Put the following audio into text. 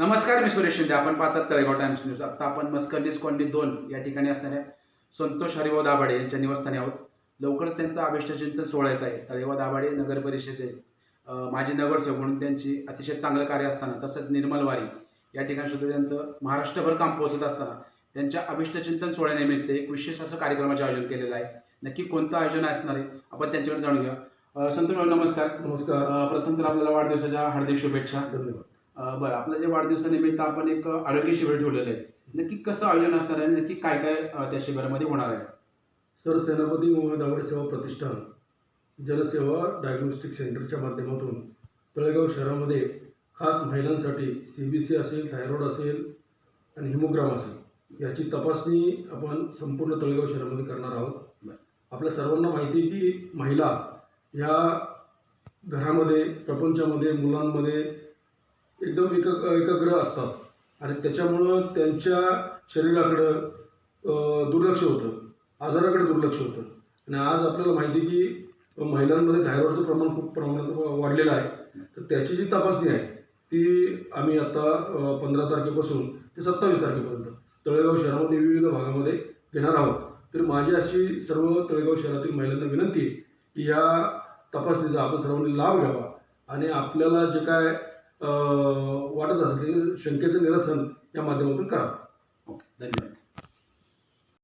नमस्कार मी सुरेश शिंदे. आपण पाहतात तळेगाव टाइम्स न्यूज आता आपण मस्करनीस कॉलनी दोन या ठिकाणी असणाऱ्या संतोष हरिभाऊ दाभाडे यांच्या निवासस्थानी आहोत. लवकरच त्यांचा अभिष्टचिंतन सोहळा येत आहे. तळेगाव दाभाडे नगर परिषदेचे माजी नगरसेवक म्हणून त्यांची अतिशय चांगलं कार्य असताना तसंच निर्मल वारी या ठिकाणी सुद्धा त्यांचं महाराष्ट्रभर काम पोहोचत असताना त्यांच्या अभिष्टचिंतन सोहळ्यानिमित्त एक विशेष असं कार्यक्रमाचे आयोजन केलेलं आहे. नक्की कोणतं आयोजन असणार आहे? आपण त्यांच्याकडे जाणून घेऊया अं, संतोष नमस्कार. नमस्कार. प्रथम तर आपल्याला वाढदिवसाच्या हार्दिक शुभेच्छा. धन्यवाद. बरं आपलं जे वाढदिवसानिमित्त आपण एक आरोग्य शिबिर ठेवलेलं आहे. नक्की कसं आयोजन असणार आहे? नक्की काय काय त्या शिबिरामध्ये होणार आहे? सर सेनापती मोहम्मद दावडे सेवा प्रतिष्ठान जनसेवा डायग्नोस्टिक सेंटरच्या माध्यमातून तळेगाव शहरामध्ये खास महिलांसाठी सी बी सी असेल थायरॉइड असेल आणि हिमोग्राम असेल याची तपासणी आपण संपूर्ण तळेगाव शहरामध्ये करणार आहोत. आपल्या सर्वांना माहिती आहे की महिला या घरामध्ये प्रपंचामध्ये मुलांमध्ये एकदम एक एकाग्र असतात. आणि त्याच्यामुळं त्यांच्या शरीराकडं दुर्लक्ष होतं. आजाराकडे दुर्लक्ष होतं. आणि आज आपल्याला माहिती की महिलांमध्ये थायरॉईडचं प्रमाण खूप प्रमाणात वाढलेलं आहे. तर त्याची जी तपासणी आहे ती आम्ही आता पंधरा तारखेपासून ते सत्तावीस तारखेपर्यंत तळेगाव शहरामध्ये विविध भागामध्ये घेणार आहोत. तर माझी अशी सर्व तळेगाव शहरातील महिलांना विनंती आहे की या तपासणीचा आपण सर्वांनी लाभ घ्यावा. आणि आपल्याला जे काय वाटत असेल शंकेचं निरसन या माध्यमातून करा. ओके धन्यवाद.